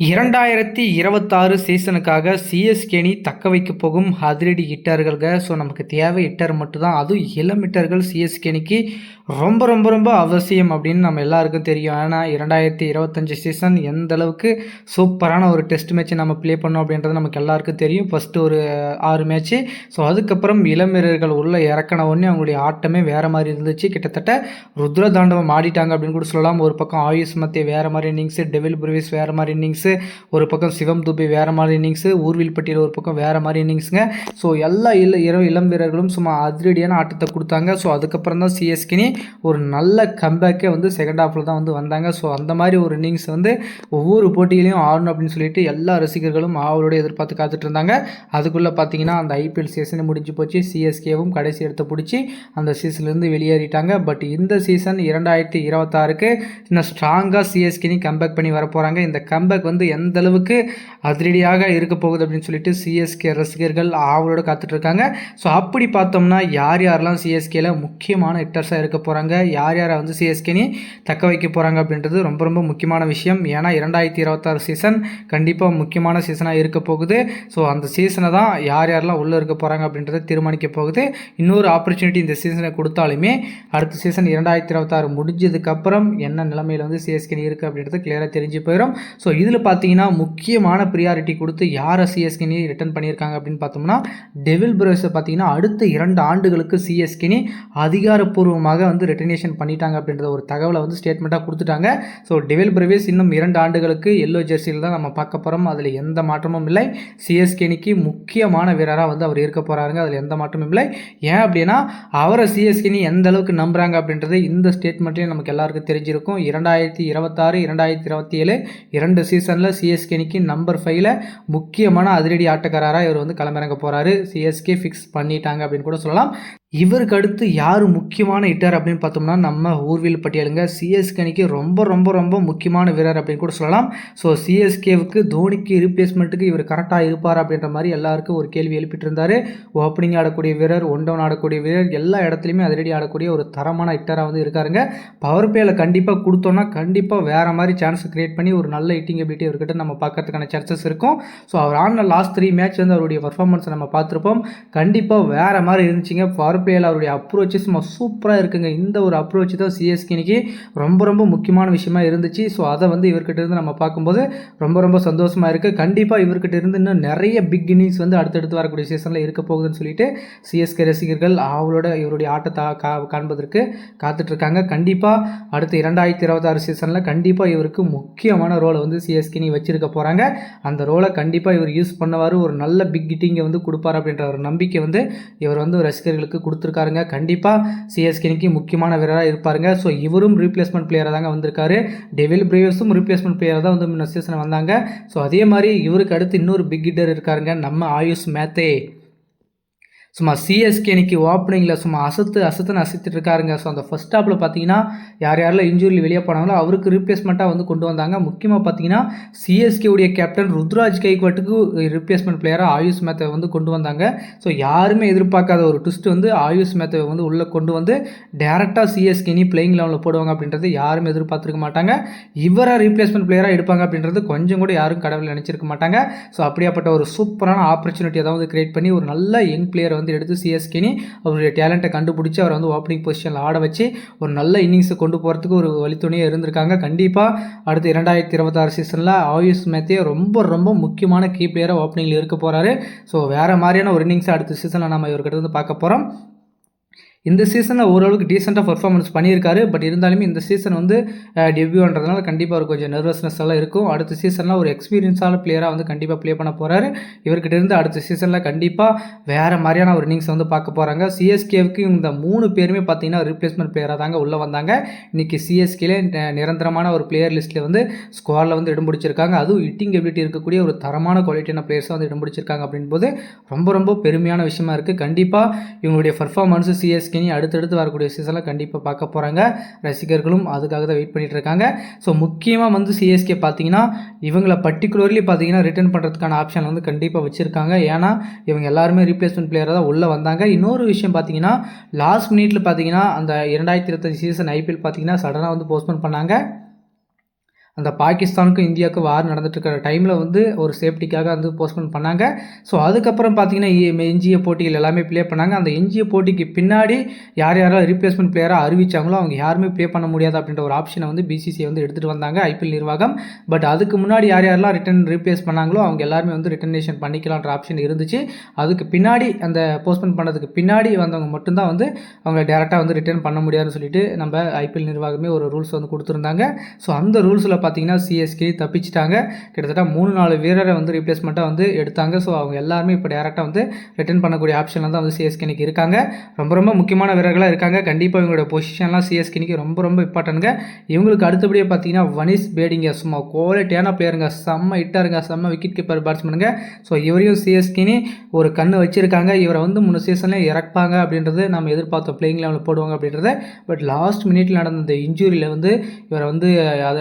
இரண்டாயிரத்தி இருபத்தாறு சீசனுக்காக சிஎஸ்கே அணி தக்க வைக்க போகும் அதிரடி ஹிட்டர்கள்க ஸோ நமக்கு தேவை ஹிட்டர் மட்டும்தான். அதுவும் இளம் ஹிட்டர்கள் சிஎஸ்கே அணிக்கு ரொம்ப ரொம்ப ரொம்ப அவசியம் அப்படின்னு நம்ம எல்லாருக்கும் தெரியும். ஏன்னா இரண்டாயிரத்தி இருபத்தஞ்சி சீசன் எந்த அளவுக்கு சூப்பரான ஒரு டெஸ்ட் மேட்ச் நம்ம ப்ளே பண்ணோம் அப்படின்றது நமக்கு எல்லாருக்கும் தெரியும். ஃபஸ்ட்டு ஒரு ஆறு மேட்ச்சு ஸோ அதுக்கப்புறம் இளம் வீரர்கள் உள்ளே இறக்கின உடனே அவங்களுடைய ஆட்டமே வேறு மாதிரி இருந்துச்சு. கிட்டத்தட்ட ருத்ர தாண்டவம் ஆடிட்டாங்க அப்படின்னு கூட சொல்லலாம். ஒரு பக்கம் ஆயுஷ் மத்திய வேறு மாதிரி இன்னிங்ஸு டெவில் புரிவிஸ் வேறு மாதிரி இன்னிங்ஸ் ஒரு பக்கம் சிவம் துபே வேறு மாதிரி இன்னிங்ஸு ஊர்வில் பட்டியல் ஒரு பக்கம் வேறு மாதிரி இன்னிங்ஸுங்க ஸோ எல்லா இள இரவு இளம் வீரர்களும் சும்மா அதிரடியான ஆட்டத்தை கொடுத்தாங்க. ஸோ அதுக்கப்புறம் தான் சிஎஸ்கினி ஒரு நல்ல கம்பேக்கே வந்து செகண்ட் ஹாஃபில் தான் வந்து வந்தாங்க. ஸோ அந்த மாதிரி ஒரு இன்னிங்ஸ் வந்து ஒவ்வொரு போட்டியிலையும் ஆடணும் அப்படின்னு சொல்லிட்டு எல்லா ரசிகர்களும் ஆவலோட எதிர்பார்த்து காத்துட்டு இருந்தாங்க. அதுக்குள்ளே பார்த்தீங்கன்னா அந்த ஐபிஎல் சீசன் முடிஞ்சு போச்சு. சிஎஸ்கேவும் கடைசி இடத்தை பிடிச்சி அந்த சீசன்லேருந்து வெளியேறிட்டாங்க. பட் இந்த சீசன் இரண்டாயிரத்தி இருபத்தாறுக்கு இன்னும் ஸ்ட்ராங்காக சிஎஸ்கேனி கம்பேக் பண்ணி வர போகிறாங்க இந்த கம்பேக் வந்து எந்த அளவுக்கு அதிரடியாக இருக்க போகுது அப்படின்னு சொல்லிட்டு சிஎஸ்கே ரசிகர்கள் ஆவலோடு காத்துட்டு இருக்காங்க ஸோ அப்படி பார்த்தோம்னா யார் யாரெல்லாம் சிஎஸ்கேல முக்கியமான ஹிட்டர்ஸாக இருக்க போகிறாங்க யார் யாரை வந்து சிஎஸ்கேனி தக்க வைக்க போகிறாங்க அப்படின்றது ரொம்ப ரொம்ப முக்கியமான விஷயம். ஏன்னா இரண்டாயிரத்தி இருபத்தாறு சீசன் கண்டிப்பாக முக்கியமான சீசனாக இருக்க போகுது. ஸோ அந்த சீசனை தான் யார் யாரெல்லாம் உள்ளே இருக்க போகிறாங்க அப்படின்றத தீர்மானிக்க போகுது. இன்னொரு ஆப்பர்ச்சுனிட்டி இந்த சீசனை கொடுத்தாலுமே அடுத்த சீசன் இரண்டாயிரத்தி இருபத்தாறு முடிஞ்சதுக்கப்புறம் என்ன நிலைமையில் வந்து சிஎஸ்கே இருக்குது அப்படின்றது கிளியராக தெரிஞ்சு போயிடும் ஸோ இதில் பார்த்தீங்கன்னா முக்கியமான ப்ரியாரிட்டி கொடுத்து யாரை சிஎஸ்கேனி ரிட்டர்ன் பண்ணியிருக்காங்க அப்படின்னு பார்த்தோம்னா டெவில் பிரேஸை பார்த்தீங்கன்னா அடுத்த இரண்டு ஆண்டுகளுக்கு சிஎஸ்கினி அதிகாரப்பூர்வமாக வந்து ரிட்டர்னேஷன் பண்ணிட்டாங்க அப்படின்ற ஒரு தகவலை வந்து ஸ்டேட்மெண்ட்டாக கொடுத்துட்டாங்க. ஸோ டெவில் பிரவேஸ் இன்னும் இரண்டு ஆண்டுகளுக்கு எல்லோ ஜெர்சியில் தான் நம்ம பார்க்க போகிறோம் அதில் எந்த மாற்றமும் இல்லை. சிஎஸ்கேனிக்கு முக்கியமான வீரராக வந்து அவர் இருக்க போகிறாருங்க அதில் எந்த மாற்றமும் இல்லை. ஏன் அப்படின்னா அவரை சிஎஸ்கேனி எந்த அளவுக்கு நம்புகிறாங்க அப்படின்றது இந்த ஸ்டேட்மெண்ட்லேயும் நமக்கு எல்லாருக்கும் தெரிஞ்சிருக்கும். இரண்டாயிரத்தி இருபத்தாறு இரண்டாயிரத்தி இருபத்தி ஏழு இரண்டு சீசன் சீசனில் சிஎஸ்கேனிக்கு நம்பர் ஃபைவ்ல முக்கியமான அதிரடி ஆட்டக்காரராக இவர் வந்து களமிறங்க போகிறாரு சிஎஸ்கே ஃபிக்ஸ் பண்ணிட்டாங்க அப்படின்னு கூட சொல்லலாம். இவருக்கு அடுத்து யார் முக்கியமான ஹிட்டர் அப்படின்னு பார்த்தோம்னா நம்ம ஊர்வில் பட்டியலுங்க. சிஎஸ்கே அணிக்கு ரொம்ப ரொம்ப ரொம்ப முக்கியமான வீரர் அப்படின்னு கூட சொல்லலாம். ஸோ சிஎஸ்கேவுக்கு தோனிக்கு ரீப்ளேஸ்மெண்ட்டுக்கு இவர் கரெக்டாக இருப்பார் அப்படின்ற மாதிரி எல்லாருக்கும் ஒரு கேள்வி எழுப்பிட்டு இருந்தார் ஓப்பனிங் ஆடக்கூடிய வீரர் ஒன் டவுன் ஆடக்கூடிய வீரர் எல்லா இடத்துலையுமே அதிரடி ஆடக்கூடிய ஒரு தரமான ஹிட்டராக வந்து இருக்காருங்க. பவர் பிளேயில் கண்டிப்பாக கொடுத்தோன்னா கண்டிப்பாக வேறு மாதிரி சான்ஸ் கிரியேட் பண்ணி ஒரு நல்ல ஹிட்டிங் எபிலிட்டி அவர்கிட்ட நம்ம பார்க்கறதுக்கான சான்சஸ் இருக்கும். ஸோ அவர் ஆடின லாஸ்ட் த்ரீ மேட்ச் வந்து அவருடைய பர்ஃபார்மன்ஸை நம்ம பார்த்துருப்போம். கண்டிப்பாக வேறு மாதிரி இருந்துச்சுங்க. பவர் பிளேயில் அவருடைய அப்ரோச்சு சும்மா சூப்பராக இருக்குங்க. இந்த ஒரு அப்ரோச் தான் சிஎஸ்கேனிக்கு ரொம்ப ரொம்ப முக்கியமான விஷயமா இருந்துச்சு. ஸோ அதை வந்து இவர்கிட்ட இருந்து நம்ம பார்க்கும்போது ரொம்ப ரொம்ப சந்தோஷமாக இருக்குது கண்டிப்பாக இவர்கிட்ட இருந்து இன்னும் நிறைய பிக் இன்னிங்ஸ் வந்து அடுத்தடுத்து வரக்கூடிய சீசனில் இருக்க போகுதுன்னு சொல்லிட்டு சிஎஸ்கே ரசிகர்கள் அவளோட இவருடைய ஆட்டத்தை கா காண்பதற்கு காத்துட்ருக்காங்க. கண்டிப்பாக அடுத்த இரண்டாயிரத்தி இருபத்தாறு சீசனில் கண்டிப்பாக இவருக்கு முக்கியமான ரோலை வந்து சிஎஸ்கேனி வச்சிருக்க போகிறாங்க அந்த ரோலை கண்டிப்பாக இவர் யூஸ் பண்ணுவார். ஒரு நல்ல பிக் ஹிட்டிங்கை வந்து கொடுப்பார் அப்படின்ற ஒரு நம்பிக்கை வந்து இவர் வந்து ரசிகர்களுக்கு கொடுத்துருக்காருங்க. கண்டிப்பாக சிஎஸ்கேனிக்கு முக்கியமான வீரராக இருப்பாருங்க. ஸோ இவரும் ரீப்ளேஸ்மெண்ட் பிளேயராக தாங்க வந்திருக்காரு. டெவில் பிரேவர்ஸும் ரீப்ளேஸ்மெண்ட் பிளேயராக தான் வந்து முன்ன சீசன் வந்தாங்க. ஸோ அதே மாதிரி இவருக்கு அடுத்து இன்னொரு பிக் ஹிட்டர் இருக்காருங்க. நம்ம ஆயுஷ் மேத்தே. சும்மா சிஎஸ்கே இன்னைக்கு ஓப்பனிங்கில் சும்மா அசத்து அசத்துன்னு அசத்துட்டு இருக்காருங்க. ஸோ அந்த ஃபஸ்ட் ஸ்டாப்பில் பார்த்தீங்கன்னா யார் யாரெல்லாம் இன்ஜூரியில் வெளியே போனாங்களோ அவருக்கு ரீப்ளேஸ்மெண்ட்டாக வந்து கொண்டு வந்தாங்க. முக்கியமாக பார்த்தீங்கன்னா சிஎஸ்கே உடைய கேப்டன் ருத்ராஜ் கைக்வாட்டுக்கு ரீப்ளேஸ்மெண்ட் பிளேயராக ஆயுஷ் மேத்தை வந்து கொண்டு வந்தாங்க. ஸோ யாருமே எதிர்பார்க்காத ஒரு ட்விஸ்ட் வந்து ஆயுஷ் மேத்தை வந்து உள்ளே கொண்டு வந்து டேரெக்டாக சிஎஸ்கே நீ பிளேயிங் லெவலில் போடுவாங்க அப்படின்றது யாரும் எதிர்பார்த்துருக்க மாட்டாங்க. இவராக ரீப்ளேஸ்மெண்ட் பிளேயராக எடுப்பாங்க அப்படின்றது கொஞ்சம் கூட யாரும் கடவுள் நினச்சிருக்க மாட்டாங்க. ஸோ அப்படியாப்பட்ட ஒரு சூப்பரான ஆப்பர்ச்சுனிட்டி அதாவது கிரியேட் பண்ணி ஒரு நல்ல யங் பிளேயரை வந்து எடுத்து சிஎஸ்கேனி அவருடைய டேலண்ட்டை கண்டுபிடிச்சி அவரை வந்து ஓப்பனிங் பொசிஷனில் ஆட வச்சு ஒரு நல்ல இன்னிங்ஸை கொண்டு போகிறதுக்கு ஒரு வழித்துணையாக இருந்திருக்காங்க. கண்டிப்பாக அடுத்து இரண்டாயிரத்தி இருபத்தாறு சீசனில் ஆயுஷ் மேத்தே ரொம்ப ரொம்ப முக்கியமான கீ பிளேயராக ஓப்பனிங்கில் இருக்க போகிறாரு ஸோ வேறு மாதிரியான ஒரு இன்னிங்ஸை அடுத்த சீசனில் நம்ம இவர்கிட்ட வந்து பார்க்க போகிறோம் இந்த சீசனில் ஓரளவுக்கு டீசெண்டாக பர்ஃபார்மன்ஸ் பண்ணியிருக்காரு. பட் இருந்தாலுமே இந்த சீசன் வந்து டெபியூன்றதுனால கண்டிப்பாக ஒரு கொஞ்சம் நர்வஸ்னஸ் எல்லாம் இருக்கும். அடுத்த சீசனில் ஒரு எக்ஸ்பீரியன்ஸான பிளேயராக வந்து கண்டிப்பாக ப்ளே பண்ண போகிறாரு இவர்கிட்ட இருந்து அடுத்த சீசனில் கண்டிப்பாக வேறு மாதிரியான ஒரு இன்னிங்ஸ் வந்து பார்க்க போகிறாங்க சிஎஸ்கேவுக்கு இந்த மூணு பேருமே பார்த்தீங்கன்னா ரீப்ளேஸ்மெண்ட் பிளேயராக தாங்க உள்ளே வந்தாங்க. இன்றைக்கி சிஎஸ்கேலே நிரந்தரமான ஒரு பிளேயர் லிஸ்ட்டில் வந்து ஸ்குவாடில் வந்து இடம் பிடிச்சிருக்காங்க. அதுவும் இட்டிங் எபிலிட்டி இருக்கக்கூடிய ஒரு தரமான குவாலிட்டியான பிளேயர்ஸாக வந்து இடம் பிடிச்சிருக்காங்க அப்படின்போது ரொம்ப ரொம்ப பெருமையான விஷயமா இருக்குது கண்டிப்பாக இவங்களுடைய பர்ஃபார்மன்ஸு சிஎஸ்கே இனி அடுத்தடுத்து வரக்கூடிய சீசனில் கண்டிப்பாக பார்க்க போகிறாங்க ரசிகர்களும் அதுக்காக தான் வெயிட் பண்ணிட்டு இருக்காங்க. ஸோ முக்கியமாக வந்து சிஎஸ்கே பார்த்தீங்கன்னா இவங்களை பர்டிகுலர்லி பார்த்தீங்கன்னா ரிட்டர்ன் பண்ணுறதுக்கான ஆப்ஷன் வந்து கண்டிப்பாக வச்சுருக்காங்க. ஏன்னா இவங்க எல்லாருமே ரீப்ளேஸ்மெண்ட் பிளேயராக தான் உள்ளே வந்தாங்க. இன்னொரு விஷயம் பார்த்தீங்கன்னா லாஸ்ட் மினிட்ல பார்த்தீங்கன்னா அந்த இரண்டாயிரத்தி இருபத்தஞ்சு சீசன் ஐபிஎல் பார்த்தீங்கன்னா சடனாக வந்து போஸ்ட்போன் பண்ணாங்க. அந்த பாகிஸ்தானுக்கும் இந்தியாவுக்கும் வார் நடந்துட்டுருக்கிற டைமில் வந்து ஒரு சேஃப்டிக்காக வந்து போஸ்ட்போன் பண்ணாங்க. ஸோ அதுக்கப்புறம் பார்த்தீங்கன்னா எஞ்சிய போட்டிகள் எல்லாமே ப்ளே பண்ணாங்க. அந்த எஞ்சிய போட்டிக்கு பின்னாடி யார் யாரெல்லாம் ரீப்ளேஸ்மெண்ட் பிளேயராக அறிவிச்சாங்களோ அவங்க யாருமே ப்ளே பண்ண முடியாது அப்படின்ற ஒரு ஆப்ஷனை வந்து பிசிசிஐ வந்து எடுத்துகிட்டு வந்தாங்க ஐபிஎல் நிர்வாகம். பட் அதுக்கு முன்னாடி யார் யாரெல்லாம் ரிட்டன் ரீப்ளேஸ் பண்ணாங்களோ அவங்க எல்லாருமே வந்து ரிட்டர்னேஷன் பண்ணிக்கலான்ற ஆப்ஷன் இருந்துச்சு. அதுக்கு பின்னாடி அந்த போஸ்ட்போன் பண்ணதுக்கு பின்னாடி வந்தவங்க மட்டும்தான் வந்து அவங்க டேரெக்டாக வந்து ரிட்டர்ன் பண்ண முடியாதுன்னு சொல்லிட்டு நம்ம ஐபிஎல் நிர்வாகமே ஒரு ரூல்ஸ் வந்து கொடுத்துருந்தாங்க. ஸோ அந்த ரூல்ஸில் பார்த்தீங்கன்னா சிஎஸ்கே தப்பிச்சிட்டாங்க. கிட்டத்தட்ட மூணு நாலு வீரரை வந்து ரீப்ளேஸ்மெண்ட்டாக வந்து எடுத்தாங்க. ஸோ அவங்க எல்லாருமே இப்போ டேரெக்டாக வந்து ரிட்டர்ன் பண்ணக்கூடிய ஆப்ஷனில் தான் வந்து சிஎஸ்கே இன்னைக்கு இருக்காங்க. ரொம்ப ரொம்ப முக்கியமான வீரர்களாக இருக்காங்க. கண்டிப்பாக இவங்களோட பொசிஷன்லாம் சிஎஸ்கே இன்னைக்கு ரொம்ப ரொம்ப இம்பார்ட்டனுங்க இவங்களுக்கு அடுத்தபடியாக பார்த்தீங்கன்னா வனிஸ் பேடிங்க. சும்மா குவாலிட்டியான பிளேயருங்க செம்ம ஹிட்டாருங்க செம்ம விக்கெட் கீப்பர் பேட்ஸ்மேனுங்க ஸோ இவரையும் சிஎஸ்கேனி ஒரு கண்ணு வச்சிருக்காங்க. இவரை வந்து முன்ன சீசன்லேயே இறப்பாங்க அப்படின்றது நம்ம எதிர்பார்த்தோம் பிளேயிங் லெவலில் போடுவாங்க அப்படின்றத. பட் லாஸ்ட் மினிட்ல நடந்த இந்த இன்ஜுரியில் வந்து இவரை வந்து அது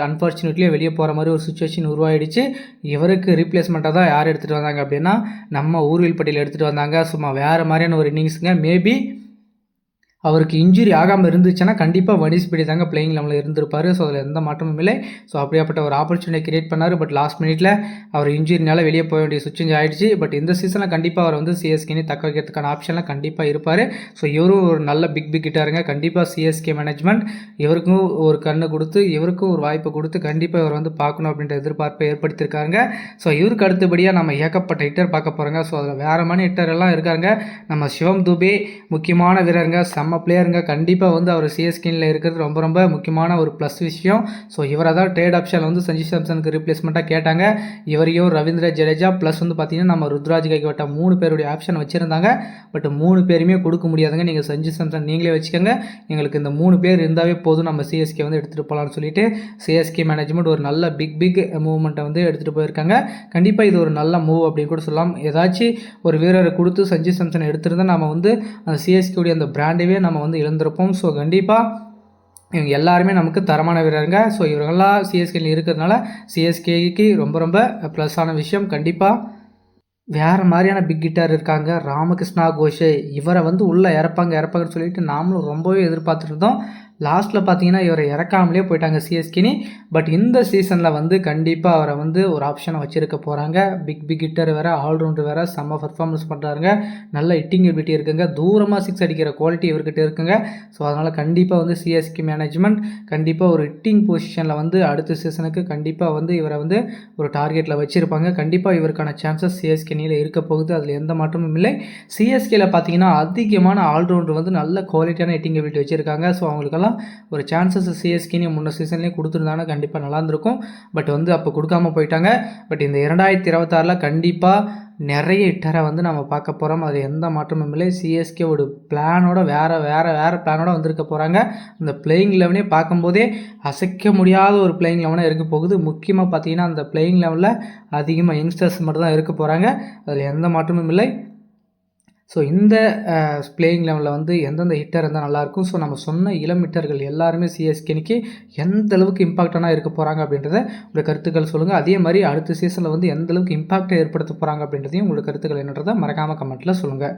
அன்ஃபார்ச்சுனேட்லியே வெளியே போகிற மாதிரி ஒரு சுச்சுவேஷன் உருவாயிடுச்சு. இவருக்கு ரீப்ளேஸ்மெண்ட்டாக தான் யார் எடுத்துகிட்டு வந்தாங்க அப்படின்னா நம்ம ஊர்வில்பட்டியில் எடுத்துகிட்டு வந்தாங்க. சும்மா வேறு மாதிரியான ஒரு இன்னிங்ஸுங்க மேபி அவருக்கு இன்ஜுரி ஆகாமல் இருந்துச்சுன்னா கண்டிப்பாக வனிஸ் பிடி தாங்க பிளேயிங் லெவலில் இருந்திருப்பார். ஸோ அதில் எந்த மாற்றமும் இல்லை. ஸோ அப்படியாப்பட்ட ஒரு ஆப்பர்ச்சுனிட்டி கிரியேட் பண்ணார். பட் லாஸ்ட் மினிட்ல அவர் இன்ஜுரினால வெளியே போக வேண்டிய சுச்சுவேஷன் ஆயிடுச்சு. பட் இந்த சீசனில் கண்டிப்பாக அவர் வந்து சிஎஸ்கேனே தக்க வைக்கிறதுக்கான ஆப்ஷன்லாம் கண்டிப்பாக இருப்பார். ஸோ இவரும் ஒரு நல்ல பிக் பிக் கிட்டாருங்க கண்டிப்பாக சிஎஸ்கே மேனேஜ்மெண்ட் இவருக்கும் ஒரு கண்ணு கொடுத்து இவருக்கும் ஒரு வாய்ப்பு கொடுத்து கண்டிப்பாக இவர் வந்து பார்க்கணும் அப்படின்ற எதிர்பார்ப்பை ஏற்படுத்தியிருக்காங்க ஸோ இவருக்கு அடுத்தபடியாக நம்ம ஏகப்பட்ட ஹிட்டர் பார்க்க போகிறாங்க ஸோ அதில் வேறு மாதிரி ஹிட்டர் எல்லாம் இருக்காங்க நம்ம சிவம் துபே முக்கியமான வீரருங்க. செம்ம பிளேயருங்க கண்டிப்பாக வந்து அவர் சிஎஸ்கேனில் இருக்கிறது ரொம்ப ரொம்ப முக்கியமான ஒரு ப்ளஸ் விஷயம். ஸோ இவரை தான் ட்ரேட் ஆப்ஷனில் வந்து சஞ்சு சாம்சனுக்கு ரீப்ளேஸ்மெண்ட்டாக கேட்டாங்க. இவரையும் ரவீந்திர ஜடேஜா ப்ளஸ் வந்து பார்த்தீங்கன்னா நம்ம ருத்ராஜ் கைக்கோட்டா மூணு பேருடைய ஆப்ஷன் வச்சுருந்தாங்க. பட் மூணு பேருமே கொடுக்க முடியாதுங்க. நீங்கள் சஞ்சு சாம்சன் நீங்களே வச்சுக்கோங்க. எங்களுக்கு இந்த மூணு பேர் இருந்தாவே போதும். நம்ம சிஎஸ்கே வந்து எடுத்துகிட்டு போகலான்னு சொல்லிட்டு சிஎஸ்கே மேனேஜ்மெண்ட் ஒரு நல்ல பிக் பிக் மூவ்மெண்ட்டை வந்து எடுத்துகிட்டு போயிருக்காங்க. கண்டிப்பாக இது ஒரு நல்ல மூவ் அப்படின்னு கூட சொல்லலாம். ஏதாச்சும் ஒரு வீரரை கொடுத்து சஞ்சு சாம்சன் எடுத்திருந்தா நம்ம வந்து அந்த சிஎஸ்கேவுடைய அந்த பிராண்டவே நம்ம வந்து இழந்திருப்போம் ஸோ கண்டிப்பாக இவங்க எல்லாருமே நமக்கு தரமான வீரருங்க ஸோ இவங்கெல்லாம் சிஎஸ்கேல இருக்கிறதுனால சிஎஸ்கேக்கு ரொம்ப ரொம்ப ப்ளஸ்ஸான விஷயம். கண்டிப்பாக வேறு மாதிரியான பிக் கிட்டார் இருக்காங்க. ராமகிருஷ்ணா கோஷே இவரை வந்து உள்ளே இறப்பாங்க இறப்பாங்கன்னு சொல்லிட்டு நாமளும் ரொம்பவே எதிர்பார்த்துருந்தோம் லாஸ்ட்டில் பார்த்தீங்கன்னா இவரை இறக்காமலே போயிட்டாங்க சிஎஸ்கினி. பட் இந்த சீசனில் வந்து கண்டிப்பாக அவரை வந்து ஒரு ஆப்ஷனை வச்சுருக்க போகிறாங்க பிக் பிக் ஹிட்டர் வேறு ஆல்ரவுண்டர் வேறு செம்ம பர்ஃபார்மன்ஸ் பண்ணுறாருங்க நல்ல ஹிட்டிங் எபிலிட்டி இருக்குங்க. தூரமாக சிக்ஸ் அடிக்கிற குவாலிட்டி இவர்கிட்ட இருக்குங்க. ஸோ அதனால் கண்டிப்பாக வந்து சிஎஸ்கே மேனேஜ்மெண்ட் கண்டிப்பாக ஒரு ஹிட்டிங் பொசிஷனில் வந்து அடுத்த சீசனுக்கு கண்டிப்பாக வந்து இவரை வந்து ஒரு டார்கெட்டில் வச்சுருப்பாங்க. கண்டிப்பாக இவருக்கான சான்சஸ் சிஎஸ்கேனியில் இருக்க போகுது. அதில் எந்த மாற்றமும் இல்லை. சிஎஸ்கேல பார்த்தீங்கன்னா அதிகமான ஆல்ரவுண்டர் வந்து நல்ல குவாலிட்டியான ஹிட்டிங் எபிலிட்டி வச்சுருக்காங்க. ஸோ அவங்களுக்கெல்லாம் ஒரு சான்சஸ் சிஎஸ்கேன்னு முன்ன சீசன்லேயே கொடுத்துருந்தாங்கன்னா கண்டிப்பாக நல்லா இருந்திருக்கும். பட் வந்து அப்போ கொடுக்காம போயிட்டாங்க. பட் இந்த இரண்டாயிரத்தி இருபத்தாறில் கண்டிப்பாக நிறைய ஹிட்டரை வந்து நம்ம பார்க்க போகிறோம் அதில் எந்த மாற்றமும் இல்லை. சிஎஸ்கே ஒரு பிளானோட வேறு வேறு வேறு பிளானோட வந்திருக்க போகிறாங்க அந்த பிளேயிங் லெவனே பார்க்கும்போதே அசைக்க முடியாத ஒரு பிளேயிங் லெவனாக இருக்க போகுது. முக்கியமாக பார்த்தீங்கன்னா அந்த பிளேயிங் லெவலில் அதிகமாக யங்ஸ்டர்ஸ் மட்டும் தான் இருக்க போகிறாங்க அதில் எந்த மாற்றமும் இல்லை. ஸோ இந்த uh, பிளேயிங் லெவலில் வந்து எந்தெந்த ஹிட்டர் இருந்தால் நல்லாயிருக்கும் ஸோ நம்ம சொன்ன இளம் ஹிட்டர்கள் எல்லாருமே சிஎஸ்கேனிக்கு எந்த அளவுக்கு இம்பாக்டாக இருக்க போகிறாங்க அப்படின்றத உங்களோட கருத்துக்கள் சொல்லுங்கள் அதே மாதிரி அடுத்த சீசனில் வந்து எந்த அளவுக்கு இம்பாக்டை ஏற்படுத்த போகிறாங்க அப்படின்றதையும் உங்களோட கருத்துக்கள் என்னன்றதை மறக்காமல் கமெண்ட்டில் சொல்லுங்கள்